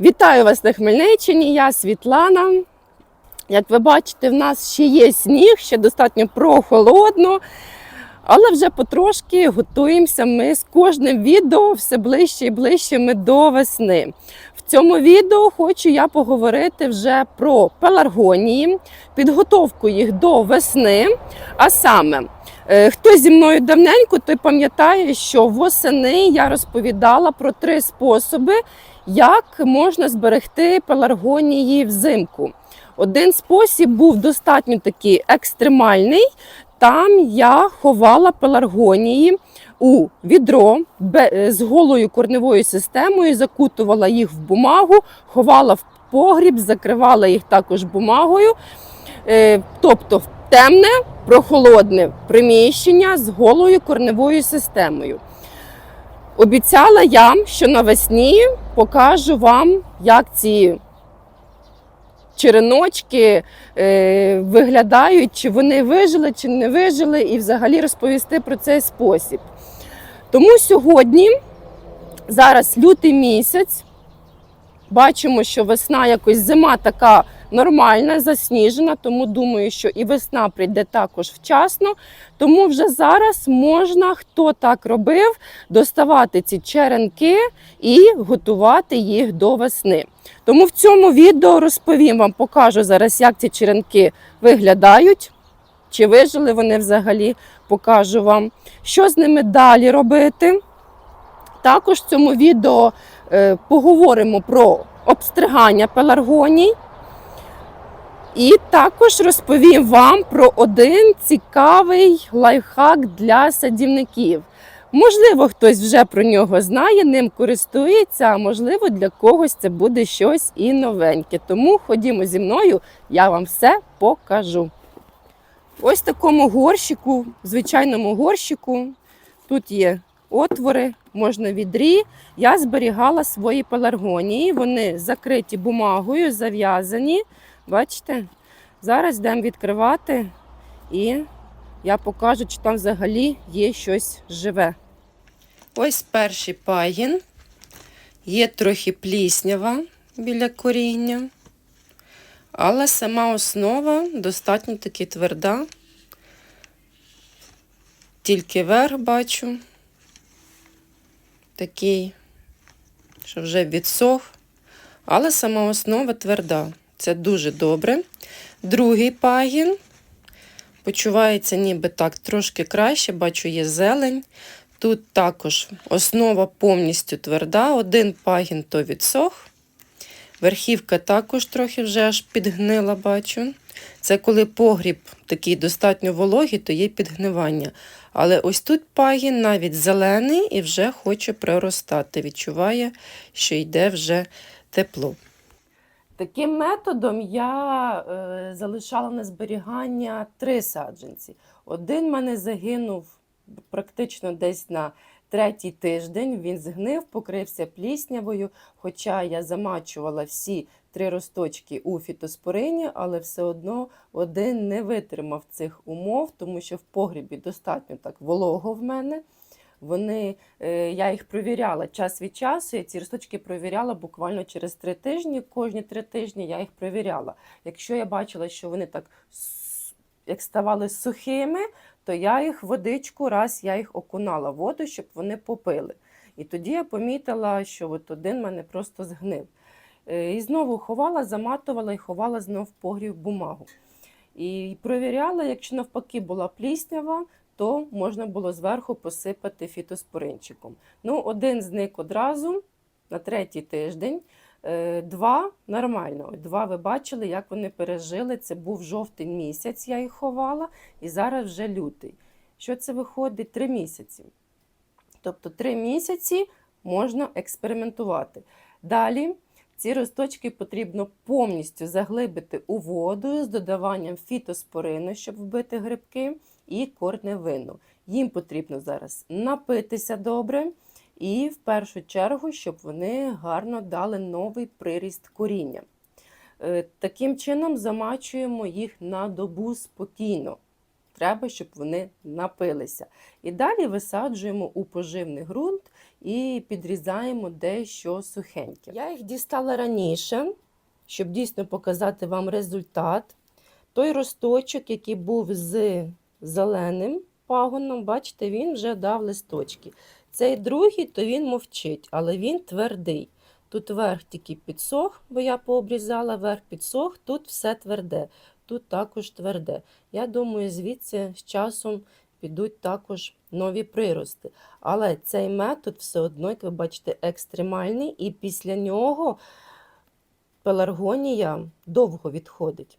Вітаю вас на Хмельниччині, я Світлана. Як ви бачите, в нас ще є сніг, ще достатньо прохолодно, але вже потрошки готуємося ми з кожним відео все ближче і ближче ми до весни. В цьому відео хочу я поговорити вже про пеларгонії, підготовку їх до весни. А саме, е, хто зі мною давненько, той пам'ятає, що восени я розповідала про три способи, як можна зберегти пеларгонії взимку. Один спосіб був достатньо такий екстремальний. Там я ховала пеларгонії у відро е, з голою корневою системою, закутувала їх в бумагу, ховала в погріб, закривала їх також бумагою. Е, Тобто в темне, прохолодне приміщення з голою корневою системою. Обіцяла я, що навесні покажу вам, як ці череночки е, виглядають, чи вони вижили, чи не вижили, і взагалі розповісти про цей спосіб. Тому сьогодні, зараз лютий місяць, бачимо, що весна якось зима така нормальна, засніжена, тому думаю, що і весна прийде також вчасно. Тому вже зараз можна, хто так робив, доставати ці черенки і готувати їх до весни. Тому в цьому відео розповім вам, покажу зараз, як ці черенки виглядають, чи вижили вони взагалі, покажу вам, що з ними далі робити. Також в цьому відео е, поговоримо про обстригання пеларгоній. І також розповім вам про один цікавий лайфхак для садівників. Можливо, хтось вже про нього знає, ним користується, а можливо, для когось це буде щось і новеньке. Тому ходімо зі мною, я вам все покажу. Ось такому горщику, звичайному горщику, тут є отвори, можна відрі. Я зберігала свої пеларгонії. Вони закриті бумагою, зав'язані. Бачите? Зараз йдемо відкривати і я покажу, чи там взагалі є щось живе. Ось перший пагін. Є трохи пліснява біля коріння, але сама основа достатньо таки тверда. Тільки верх бачу. Такий, що вже відсох, але сама основа тверда. Це дуже добре. Другий пагін почувається ніби так трошки краще, бачу, є зелень. Тут також основа повністю тверда, один пагін то відсох. Верхівка також трохи вже аж підгнила, бачу. Це коли погріб такий достатньо вологий, то є підгнивання. Але ось тут пагін навіть зелений і вже хоче проростати. Відчуває, що йде вже тепло. Таким методом я е, залишала на зберігання три саджанці. Один в мене загинув практично десь на третій тиждень. Він згнив, покрився пліснявою. Хоча я замачувала всі три росточки у фітоспорині, але все одно один не витримав цих умов, тому що в погрібі достатньо так волого в мене. Вони, е, я їх провіряла час від часу. Я ці росточки провіряла буквально через три тижні. Кожні три тижні я їх провіряла. Якщо я бачила, що вони так як ставали сухими, то я їх водичку раз я їх окунала в воду, щоб вони попили. І тоді я помітила, що от один мене просто згнив. Е, І знову ховала, заматувала і ховала знов погрів бумагу. І провіряла, якщо навпаки була пліснява, то можна було зверху посипати фітоспоринчиком. Ну, один зник одразу на третій тиждень. Е, Два нормально. Два ви бачили, як вони пережили. Це був жовтень місяць, я їх ховала, і зараз вже лютий. Що це виходить? Три місяці. Тобто три місяці можна експериментувати. Далі ці росточки потрібно повністю заглибити у воду з додаванням фітоспорину, щоб вбити грибки, і корневину. Їм потрібно зараз напитися добре, і в першу чергу, щоб вони гарно дали новий приріст коріння. Е, Таким чином замачуємо їх на добу спокійно. треба, щоб вони напилися. І далі висаджуємо у поживний ґрунт і підрізаємо дещо сухеньке. Я їх дістала раніше, щоб дійсно показати вам результат. Той росточок, який був з зеленим пагоном, бачите, він вже дав листочки. Цей другий, то він мовчить, але він твердий. Тут верх тільки підсох, бо я пообрізала, верх підсох, тут все тверде, тут також тверде. Я думаю, звідси з часом підуть також нові прирости. Але цей метод все одно, як ви бачите, екстремальний, і після нього пеларгонія довго відходить.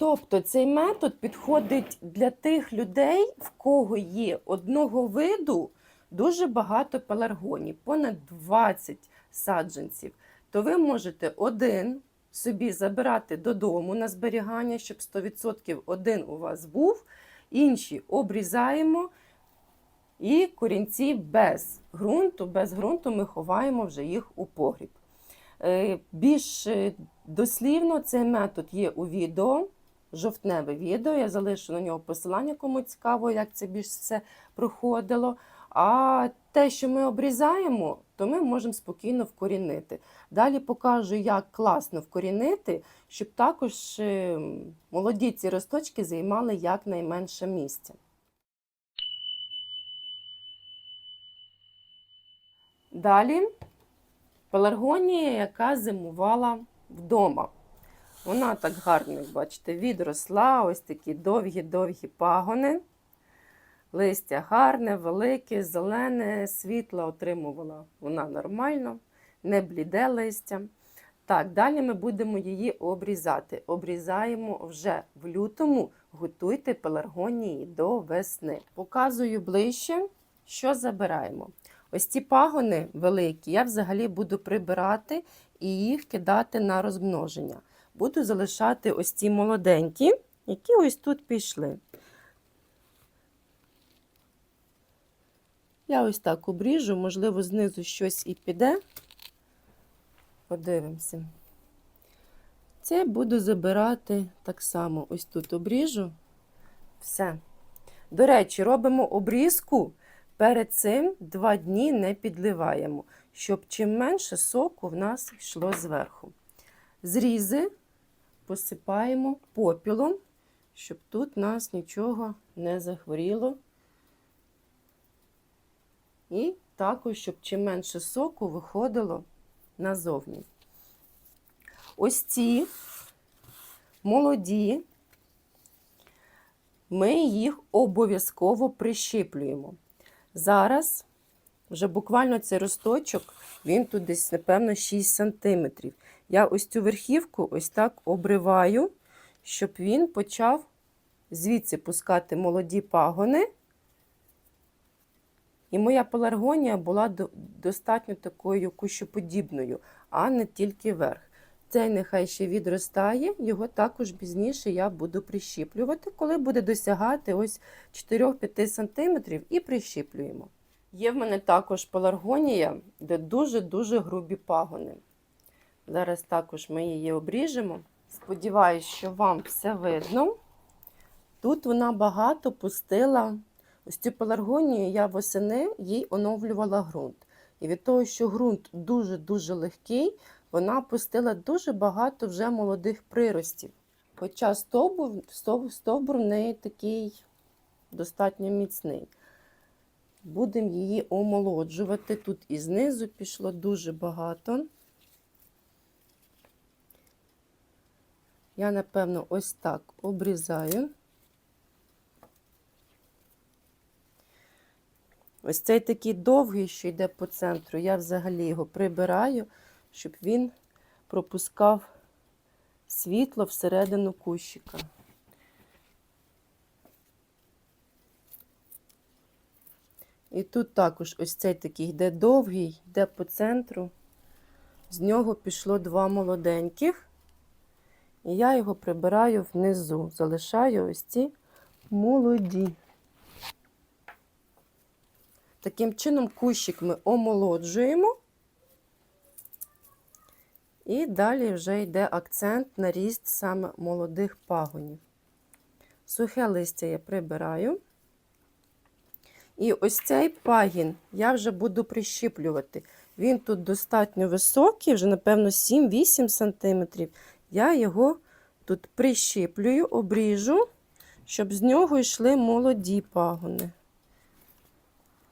Тобто цей метод підходить для тих людей, в кого є одного виду дуже багато пеларгоній, понад 20 саджанців, то ви можете один собі забирати додому на зберігання, щоб 100% один у вас був, інші обрізаємо. І корінці без ґрунту, без ґрунту ми ховаємо вже їх у погріб. Е, Більш е, дослівно цей метод є у відео, жовтневе відео. Я залишу на нього посилання, кому цікаво, як це більш все проходило. А те, що ми обрізаємо, то ми можемо спокійно вкорінити. Далі покажу, як класно вкорінити, щоб також е, молоді ці росточки займали якнайменше місця. Далі пеларгонія, яка зимувала вдома. Вона так гарно, бачите, відросла, ось такі довгі-довгі пагони. Листя гарне, велике, зелене, світло отримувала вона нормально, не бліде листя. Так, далі ми будемо її обрізати. Обрізаємо вже в лютому, готуйте пеларгонії до весни. Показую ближче, що забираємо. Ось ці пагони великі, я взагалі буду прибирати і їх кидати на розмноження. Буду залишати ось ці молоденькі, які ось тут пішли. Я ось так обріжу, можливо, знизу щось і піде. Подивимося. Це буду забирати так само. Ось тут обріжу. Все. До речі, робимо обрізку. Перед цим два дні не підливаємо, щоб чим менше соку в нас йшло зверху. Зрізи посипаємо попілом, щоб тут нас нічого не захворіло. І також, щоб чим менше соку виходило назовні. Ось ці молоді, ми їх обов'язково прищіплюємо. Зараз вже буквально цей росточок, він тут десь, напевно, 6 см. Я ось цю верхівку ось так обриваю, щоб він почав звідси пускати молоді пагони. І моя пеларгонія була достатньо такою кущоподібною, а не тільки верх. Цей нехай ще відростає, його також пізніше я буду прищіплювати, коли буде досягати ось 4-5 см і прищіплюємо. Є в мене також пеларгонія, де дуже-дуже грубі пагони. Зараз також ми її обріжемо. Сподіваюсь, що вам все видно. Тут вона багато пустила. Ось цю пеларгонію я восени їй оновлювала ґрунт. І від того, що ґрунт дуже-дуже легкий, вона пустила дуже багато вже молодих приростів. Хоча стовбур, стовбур в неї такий достатньо міцний. Будемо її омолоджувати. Тут і знизу пішло дуже багато. Я, напевно, ось так обрізаю. Ось цей такий довгий, що йде по центру, я взагалі його прибираю, щоб він пропускав світло всередину кущика. І тут також ось цей такий йде довгий, йде по центру. З нього пішло два молоденьких. І я його прибираю внизу, залишаю ось ці молоді. Таким чином кущик ми омолоджуємо. І далі вже йде акцент на ріст саме молодих пагонів. Сухе листя я прибираю. І ось цей пагін я вже буду прищіплювати. Він тут достатньо високий, вже, напевно, 7-8 см. Я його тут прищіплюю, обріжу, щоб з нього йшли молоді пагони.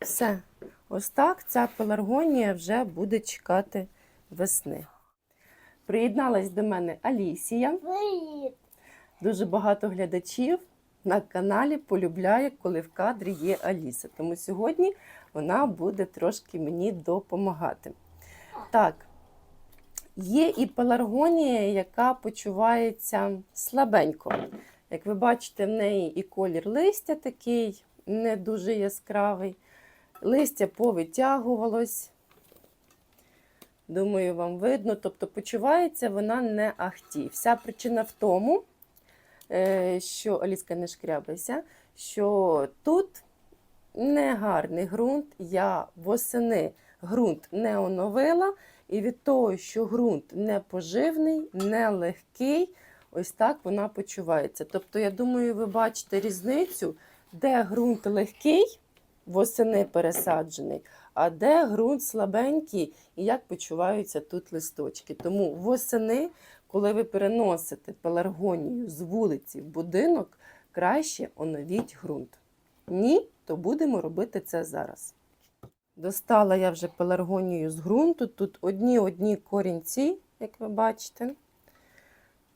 Все. Ось так ця пеларгонія вже буде чекати весни. Приєдналась до мене Алісія. Привіт! Дуже багато глядачів на каналі полюбляє, коли в кадрі є Аліса. Тому сьогодні вона буде трошки мені допомагати. Так, є і пеларгонія, яка почувається слабенько. Як ви бачите, в неї і колір листя такий не дуже яскравий. Листя повитягувалось. Думаю, вам видно. Тобто почувається вона не ахті. Вся причина в тому, е, що Аліска не шкрябайся, що тут не гарний ґрунт. Я восени ґрунт не оновила, і від того, що ґрунт не поживний, не легкий, ось так вона почувається. Тобто, я думаю, ви бачите різницю, де ґрунт легкий, восени пересаджений, а де ґрунт слабенький і як почуваються тут листочки. Тому восени, коли ви переносите пеларгонію з вулиці в будинок, краще оновіть ґрунт. Ні, то будемо робити це зараз. Достала я вже пеларгонію з ґрунту. Тут одні-одні корінці, як ви бачите.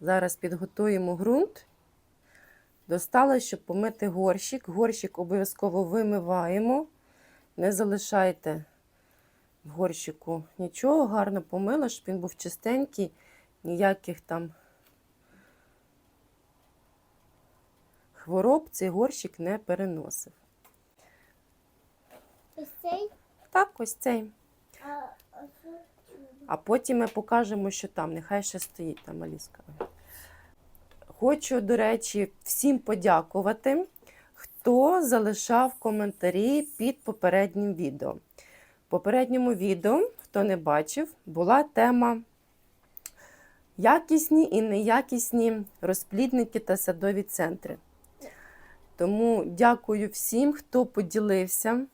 Зараз підготуємо ґрунт. Достала, щоб помити горщик. Горщик обов'язково вимиваємо. Не залишайте в горщику нічого, гарно помила, щоб він був чистенький, ніяких там хвороб цей горщик не переносив. Ось цей, Так, ось цей. а потім ми покажемо, що там. Нехай ще стоїть там Аліска. Хочу, до речі, всім подякувати, хто залишав коментарі під попереднім відео. В попередньому відео, хто не бачив, була тема якісні і неякісні розплідники та садові центри. Тому дякую всім, хто поділився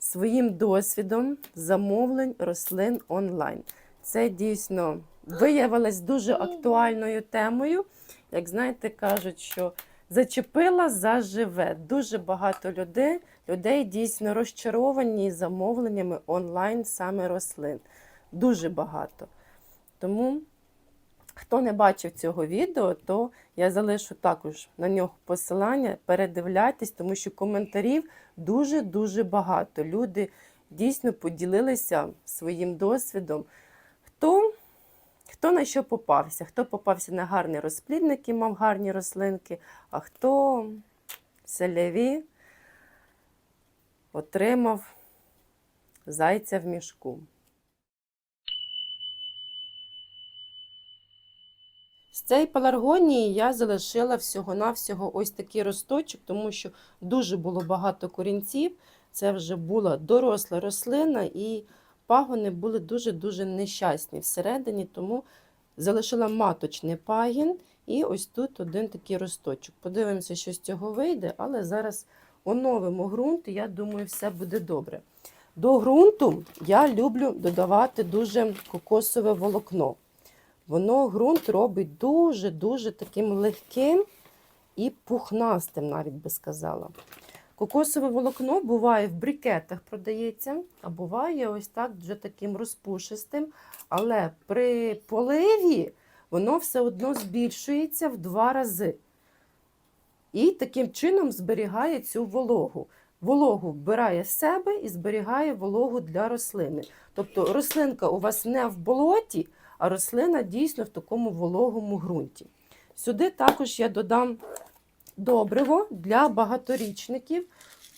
своїм досвідом замовлень рослин онлайн. Це дійсно виявилось дуже актуальною темою. Як знаєте, кажуть, що зачепила заживе. Дуже багато людей, людей дійсно розчаровані замовленнями онлайн саме рослин. Дуже багато. Тому, хто не бачив цього відео, то я залишу також на нього посилання. Передивляйтесь, тому що коментарів дуже-дуже багато. Люди дійсно поділилися своїм досвідом. Хто, хто на що попався? Хто попався на гарні розплідники, мав гарні рослинки, а хто селяві отримав зайця в мішку. З цієї пеларгонії я залишила всього-навсього ось такий росточок, тому що дуже було багато корінців. Це вже була доросла рослина, і пагони були дуже-дуже нещасні всередині, тому залишила маточний пагін. І ось тут один такий росточок. Подивимося, що з цього вийде, але зараз оновимо ґрунт, і я думаю, все буде добре. До ґрунту я люблю додавати дуже кокосове волокно. Воно ґрунт робить дуже-дуже таким легким і пухнастим, навіть би сказала. Кокосове волокно буває в брикетах продається, а буває ось так вже таким розпушистим. Але при поливі воно все одно збільшується в два рази. І таким чином зберігає цю вологу. Вологу вбирає з себе і зберігає вологу для рослини. Тобто рослинка у вас не в болоті, а рослина дійсно в такому вологому ґрунті. Сюди також я додам добриво для багаторічників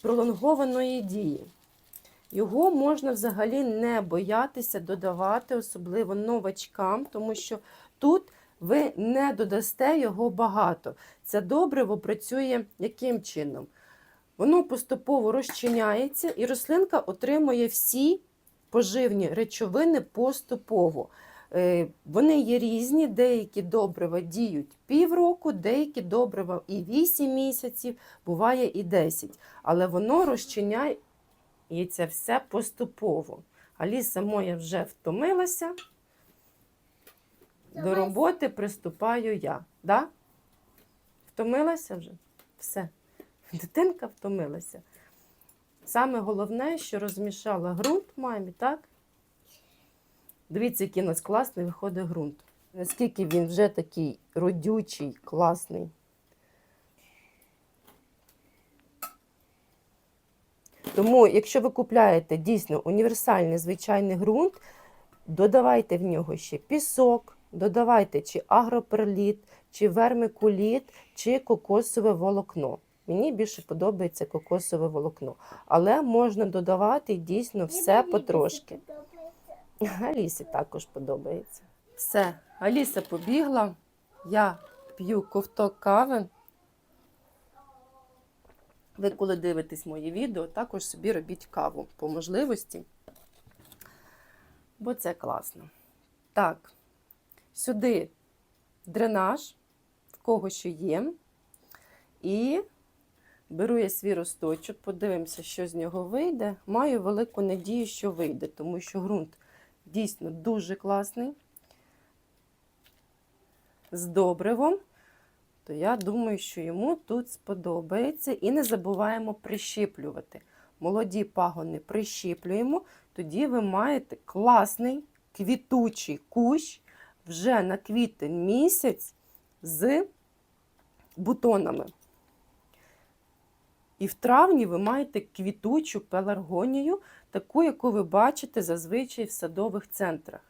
пролонгованої дії. Його можна взагалі не боятися додавати, особливо новачкам, тому що тут ви не додасте його багато. Це добриво працює яким чином? Воно поступово розчиняється, і рослинка отримує всі поживні речовини поступово. Е, Вони є різні, деякі добрива діють півроку, деякі добрива і 8 місяців, буває і 10. Але воно розчиняється все поступово. Аліса моя вже втомилася. До роботи приступаю я. Да? Втомилася вже? Все. Дитинка втомилася. Саме головне, що розмішала ґрунт мамі, так? Дивіться, який у нас класний виходить ґрунт. Наскільки він вже такий родючий, класний. Тому, якщо ви купляєте дійсно універсальний звичайний ґрунт, додавайте в нього ще пісок, додавайте чи агроперліт, чи вермикуліт, чи кокосове волокно. Мені більше подобається кокосове волокно. Але можна додавати дійсно все потрошки. Алісі також подобається. Все, Аліса побігла. Я п'ю ковток кави. Ви, коли дивитесь мої відео, також собі робіть каву по можливості. Бо це класно. Так, сюди дренаж, в кого що є. І беру я свій росточок, подивимося, що з нього вийде. Маю велику надію, що вийде, тому що ґрунт дійсно дуже класний. З добривом, то я думаю, що йому тут сподобається. І не забуваємо прищіплювати. Молоді пагони прищіплюємо, тоді ви маєте класний квітучий кущ вже на квітень місяць з бутонами. І в травні ви маєте квітучу пеларгонію, таку, яку ви бачите зазвичай в садових центрах.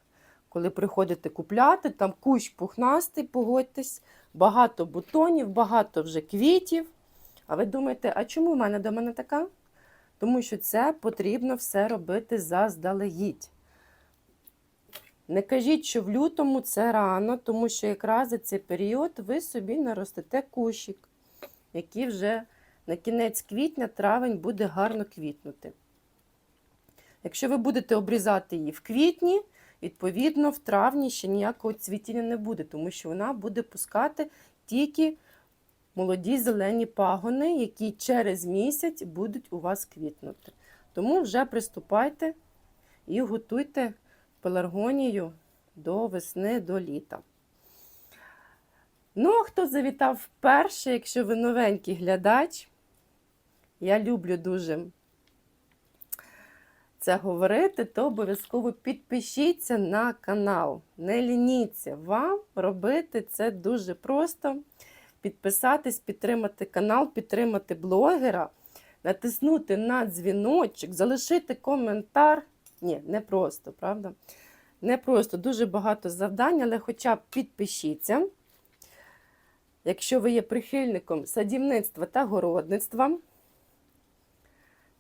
Коли приходите купляти, там кущ пухнастий, погодьтесь, багато бутонів, багато вже квітів. А ви думаєте, а чому в мене до мене така? Тому що це потрібно все робити заздалегідь. Не кажіть, що в лютому це рано, тому що якраз за цей період ви собі наростете кущик, який вже на кінець квітня, травень буде гарно квітнути. Якщо ви будете обрізати її в квітні, відповідно, в травні ще ніякого цвітіння не буде, тому що вона буде пускати тільки молоді зелені пагони, які через місяць будуть у вас квітнути. Тому вже приступайте і готуйте пеларгонію до весни, до літа. Ну, а хто завітав вперше, якщо ви новенький глядач, я люблю дуже це говорити, то обов'язково підпишіться на канал. Не лініться вам робити це дуже просто. Підписатись, підтримати канал, підтримати блогера, натиснути на дзвіночок, залишити коментар. Ні, не просто, правда? Не просто, дуже багато завдань, але хоча б підпишіться. Якщо ви є прихильником садівництва та городництва,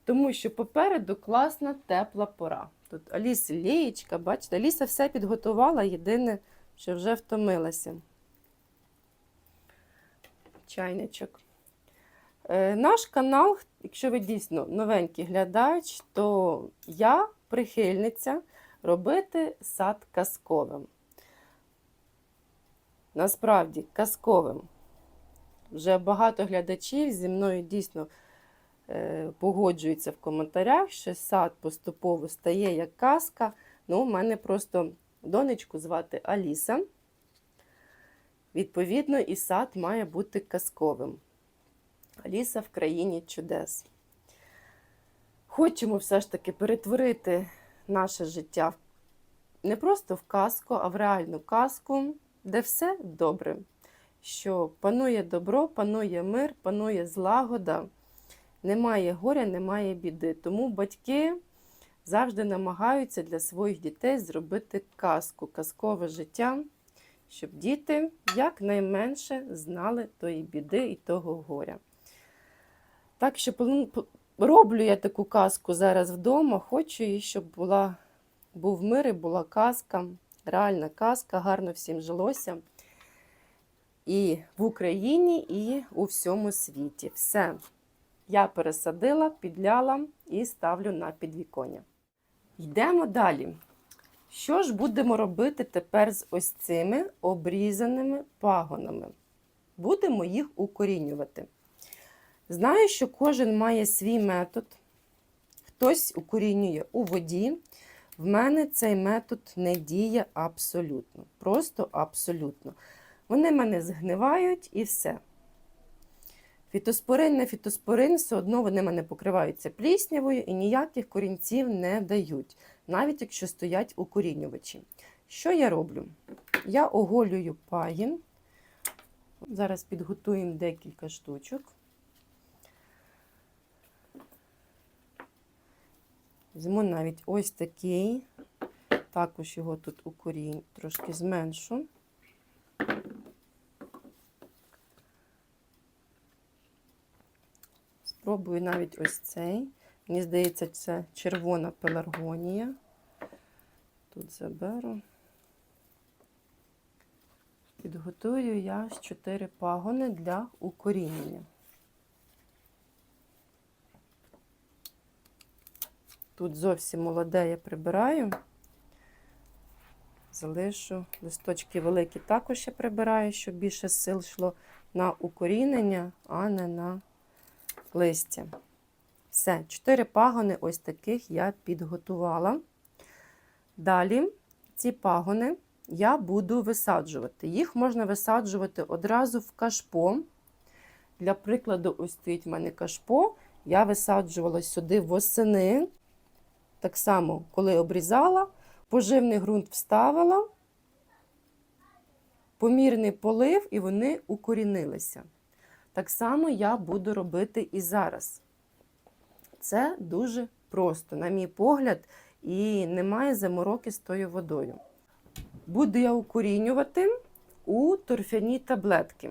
тому що попереду класна тепла пора. Тут Аліси лієчка, бачите, Аліса все підготувала, єдине, що вже втомилася. Чайничок. Е, наш канал, якщо ви дійсно новенький глядач, то я прихильниця робити сад казковим. Насправді казковим. Вже багато глядачів зі мною дійсно погоджуються в коментарях, що сад поступово стає як казка. Ну, у мене просто донечку звати Аліса. Відповідно, і сад має бути казковим. Аліса в країні чудес. Хочемо все ж таки перетворити наше життя не просто в казку, а в реальну казку, де все добре. Що панує добро, панує мир, панує злагода, немає горя, немає біди. Тому батьки завжди намагаються для своїх дітей зробити казку, казкове життя, щоб діти якнайменше знали тої біди і того горя. Так що роблю я таку казку зараз вдома. Хочу їй, щоб була, був мир і була казка, реальна казка, гарно всім жилося. І в Україні, і у всьому світі. Все. Я пересадила, підляла і ставлю на підвіконня. Йдемо далі. Що ж будемо робити тепер з ось цими обрізаними пагонами? Будемо їх укорінювати. Знаю, що кожен має свій метод. Хтось укорінює у воді. В мене цей метод не діє абсолютно. Просто абсолютно. Вони мене згнивають і все. Фітоспорин, не фітоспорин, все одно вони мене покриваються пліснявою і ніяких корінців не дають, навіть якщо стоять укорінювачі. Що я роблю? Я оголюю пагін. Зараз підготуємо декілька штучок. Візьму навіть ось такий. Також його тут укорінь, трошки зменшу. Спробую навіть ось цей. Мені здається, це червона пеларгонія. Тут заберу. Підготую я з 4 пагони для укорінення. Тут зовсім молоде я прибираю. Залишу листочки великі також я прибираю, щоб більше сил йшло на укорінення, а не на листя. Все, чотири пагони ось таких я підготувала. Далі ці пагони я буду висаджувати. Їх можна висаджувати одразу в кашпо. Для прикладу, ось стоїть в мене кашпо. Я висаджувала сюди восени. Так само, коли обрізала, поживний ґрунт вставила, помірний полив, і вони укорінилися. Так само я буду робити і зараз. Це дуже просто, на мій погляд, і немає замороки з тою водою. Буду я укорінювати у торфяні таблетки.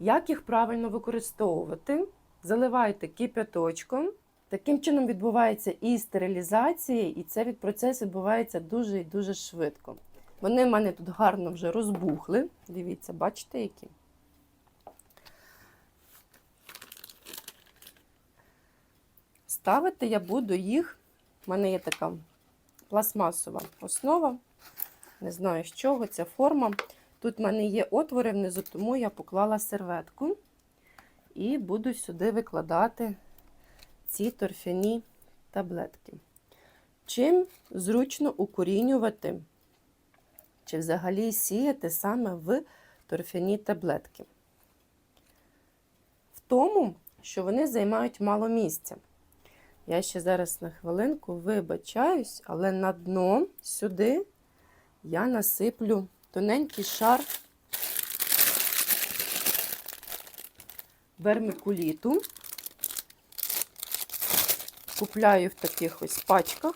Як їх правильно використовувати? Заливайте кип'яточком. Таким чином відбувається і стерилізація, і цей процес відбувається дуже і дуже швидко. Вони в мене тут гарно вже розбухли. Дивіться, бачите, які? Ставити я буду їх. У мене є така пластмасова основа. Не знаю, з чого ця форма. Тут в мене є отвори внизу, тому я поклала серветку і буду сюди викладати ці торфяні таблетки. Чим зручно укорінювати, чи взагалі сіяти саме в торфяні таблетки? В тому, що вони займають мало місця. Я ще зараз на хвилинку вибачаюсь, але на дно сюди я насиплю тоненький шар вермикуліту. Купляю в таких ось пачках.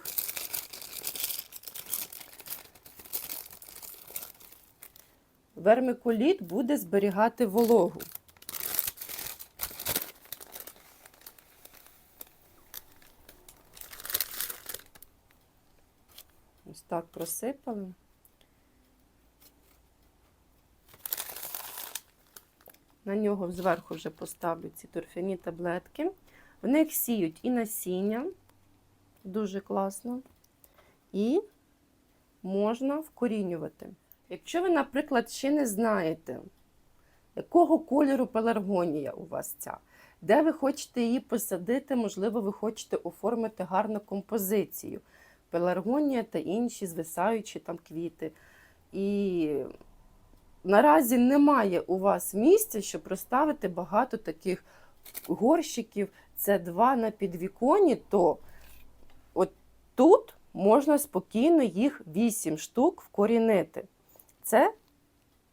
Вермикуліт буде зберігати вологу. Ось так просипали. На нього зверху вже поставлю ці торфяні таблетки. Вони їх сіють і насіння, дуже класно, і можна вкорінювати. Якщо ви, наприклад, ще не знаєте, якого кольору пеларгонія у вас ця, де ви хочете її посадити, можливо, ви хочете оформити гарну композицію. Пеларгонія та інші звисаючі там квіти. І наразі немає у вас місця, щоб розставити багато таких горщиків. Це два на підвіконі, то от тут можна спокійно їх 8 штук вкорінити. Це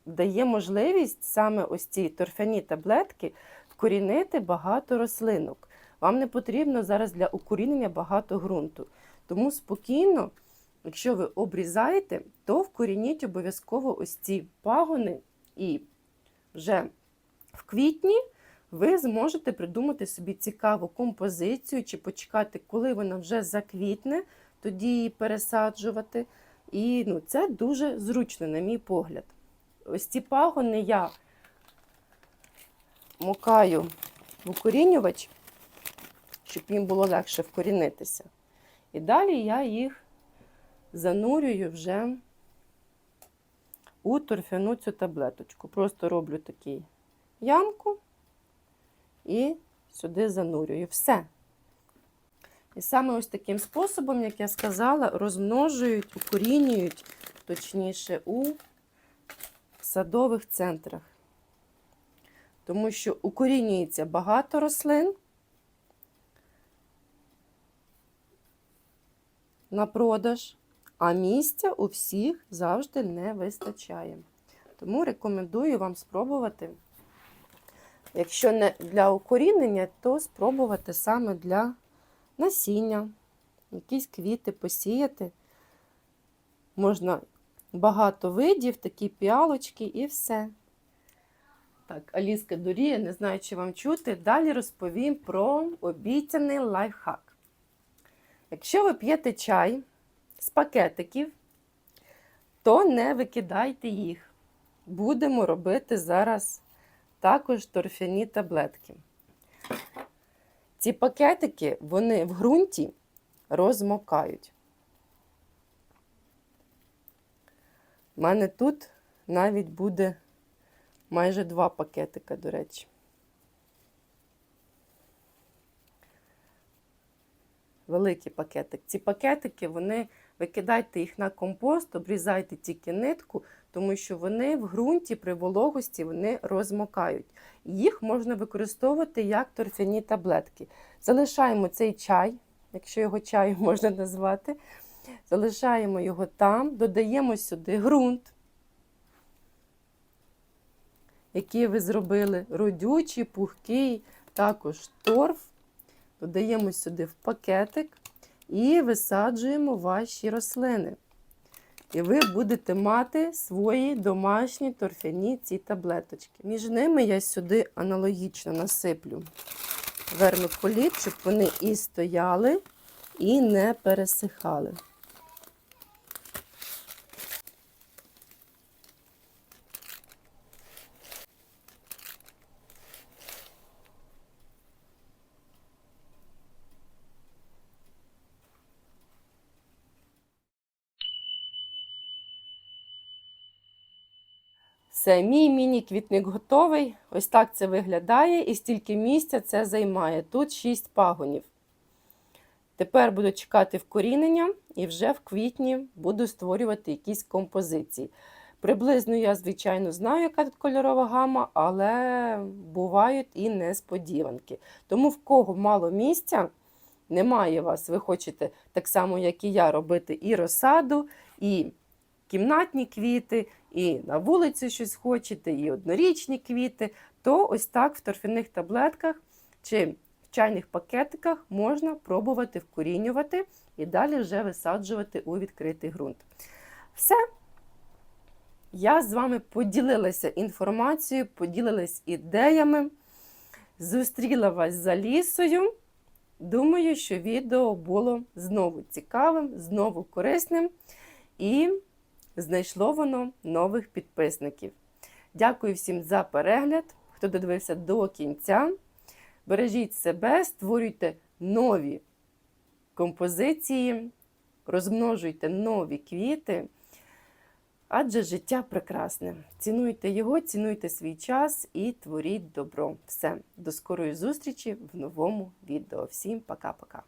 дає можливість саме ось ці торфяні таблетки вкорінити багато рослинок. Вам не потрібно зараз для укорінення багато ґрунту. Тому спокійно, якщо ви обрізаєте, то вкорініть обов'язково ось ці пагони, і вже в квітні ви зможете придумати собі цікаву композицію чи почекати, коли вона вже заквітне, тоді її пересаджувати. І ну, це дуже зручно, на мій погляд. Ось ці пагони я мукаю в укорінювач, щоб їм було легше вкорінитися. І далі я їх занурюю вже у торфяну цю таблеточку. Просто роблю таку ямку і сюди занурюю. Все. І саме ось таким способом, як я сказала, розмножують, укорінюють, точніше, у садових центрах. Тому що укорінюється багато рослин на продаж, а місця у всіх завжди не вистачає. Тому рекомендую вам спробувати. Якщо не для укорінення, то спробувати саме для насіння, якісь квіти посіяти. Можна багато видів, такі піалочки і все. Так, Аліска дуріє, не знаю, чи вам чути. Далі розповім про обіцяний лайфхак. Якщо ви п'єте чай з пакетиків, то не викидайте їх. Будемо робити зараз також торфяні таблетки. Ці пакетики вони в ґрунті розмокають. У мене тут навіть буде майже два пакетика, до речі. Великий пакетик. Ці пакетики, вони викидайте їх на компост, обрізайте тільки нитку, тому що вони в ґрунті при вологості вони розмокають. Їх можна використовувати як торфяні таблетки. Залишаємо цей чай, якщо його чаю можна назвати. Залишаємо його там, додаємо сюди ґрунт, який ви зробили, родючий, пухкий, також торф. Додаємо сюди в пакетик і висаджуємо ваші рослини. І ви будете мати свої домашні торфяні ці таблеточки. Між ними я сюди аналогічно насиплю вермикуліт, щоб вони і стояли, і не пересихали. Все, мій міні-квітник готовий. Ось так це виглядає, і стільки місця це займає. Тут 6 пагонів. Тепер буду чекати вкорінення і вже в квітні буду створювати якісь композиції. Приблизно я, звичайно, знаю, яка тут кольорова гама, але бувають і несподіванки. Тому в кого мало місця, немає вас, ви хочете так само, як і я, робити і розсаду, і кімнатні квіти, і на вулиці щось хочете, і однорічні квіти, то ось так в торфяних таблетках чи в чайних пакетиках можна пробувати вкорінювати і далі вже висаджувати у відкритий ґрунт. Все. Я з вами поділилася інформацією, поділилась ідеями, зустріла вас за лісою. Думаю, що відео було знову цікавим, знову корисним і знайшло воно нових підписників. Дякую всім за перегляд, хто додивився до кінця. Бережіть себе, створюйте нові композиції, розмножуйте нові квіти. Адже життя прекрасне. Цінуйте його, цінуйте свій час і творіть добро. Все, до скорої зустрічі в новому відео. Всім пока-пока.